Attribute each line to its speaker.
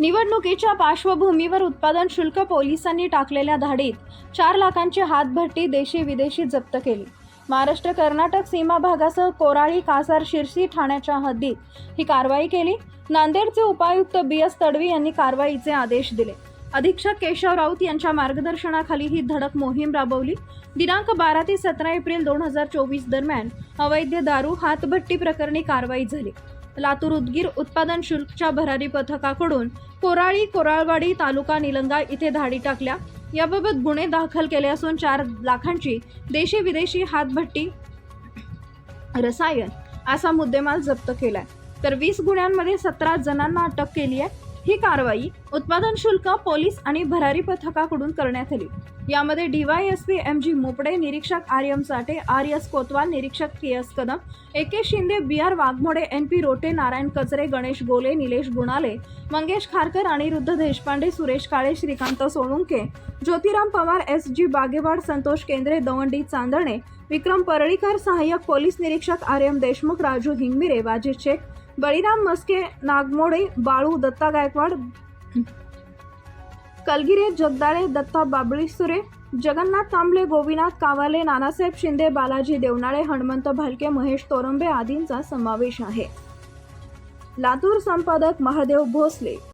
Speaker 1: निवडणुकीच्या पार्श्वभूमीवर उत्पादन शुल्क पोलिसांनी टाकलेल्या धाडीत चार लाखांची हातभट्टी देशी विदेशी जप्त केली. महाराष्ट्र कर्नाटक सीमा भागासह कोराळी कासार शिरसी ठाण्याच्या हद्दीत ही कारवाई केली. नांदेडचे उपायुक्त बी. एस. तडवी यांनी कारवाईचे आदेश दिले. अधीक्षक केशव राऊत यांच्या मार्गदर्शनाखाली ही धडक मोहीम राबवली. दिनांक बारा ते सतरा एप्रिल दोन हजार चोवीस दरम्यान अवैध दारू हातभट्टी प्रकरणी कारवाई झाली. लातूर उदगीर उत्पादन शुल्कच्या भरारी पथकाकडून कोराळी कोराळवाडी तालुका निलंगा इथे धाडी टाकल्या. याबाबत गुन्हे दाखल केले असून चार लाखांची देशी विदेशी हातभट्टी रसायन असा मुद्देमाल जप्त केलाय. तर वीस गुन्ह्यांमध्ये सतरा जणांना अटक केली आहे. ही कारवाई उत्पादन शुल्क पोलीस आणि भरारी पथकाकडून करण्यात आली. यामध्ये डीवायएसपी एम जी मोपडे निरीक्षक R M Sathe R S Kotwal निरीक्षक K S Kadam A K Shinde B R Waghmode N P Rote Narayan Kachare Ganesh Gole Nilesh Gunale Mangesh Kharkar Anirudh Deshpande Suresh Kale Shrikant Solunke Jyotiram Pawar S G Bagewad Santosh Kendre Davandi Chandane Vikram Parlikar सहाय्यक police निरीक्षक R M Deshmukh Raju Hingmire Waji Shaikh Baliram Maske Nagmode Balu Datta Gaikwad Kalgire Jagdale Datta Babalisure Jagannath तांबले Gopinath Kawale Nanasaheb Shinde Balaji Devnale Hanumant Bhalke Mahesh Torambe आदींचा समावेश आहे. लातूर संपादक महादेव भोसले